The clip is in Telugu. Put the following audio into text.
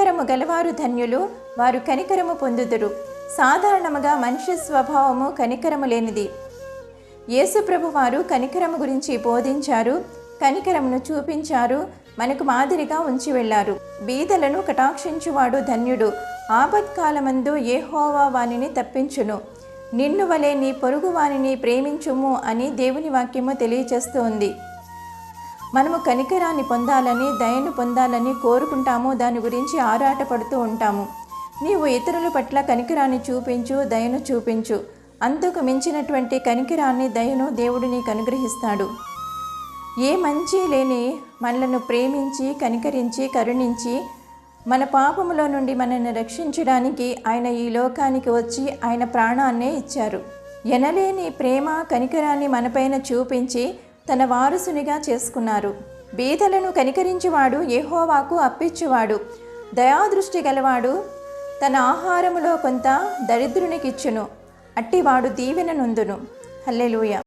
కనికరము గలవారు ధన్యులు వారు కనికరము పొందుదురు. సాధారణముగా మనిషి స్వభావము కనికరము లేనిది. యేసుప్రభు వారు కనికరము గురించి బోధించారు కనికరమును చూపించారు మనకు మాదిరిగా ఉంచి వెళ్ళారు. బీదలను కటాక్షించువాడు ధన్యుడు. ఆపత్కాలమందు ఏహోవా వానిని తప్పించును. నిన్ను వలె నీ పొరుగు వానిని ప్రేమించుము అని దేవుని వాక్యము తెలియచేస్తోంది. మనము కనికరాన్ని పొందాలని దయను పొందాలని కోరుకుంటాము దాని గురించి ఆరాటపడుతూ ఉంటాము. నీవు ఇతరుల పట్ల కనికరాన్ని చూపించు దయను చూపించు. అంతకు మించినటువంటి కనికరాన్ని దయను దేవుడు నీకు అనుగ్రహిస్తాడు. ఏ మంచి లేని మనలను ప్రేమించి కనికరించి కరుణించి మన పాపములో నుండి మనల్ని రక్షించడానికి ఆయన ఈ లోకానికి వచ్చి ఆయన ప్రాణాన్నే ఇచ్చారు. ఎనలేని ప్రేమ కనికరాన్ని మనపైన చూపించి తన వారసునిగా చేసుకున్నారు. బీదలను కనికరించువాడు ఏహోవాకు అప్పిచ్చువాడు. దయాదృష్టి గలవాడు తన ఆహారములో కొంత దరిద్రునికిచ్చును. అట్టివాడు దీవెన నుందును. హల్లెలూయ.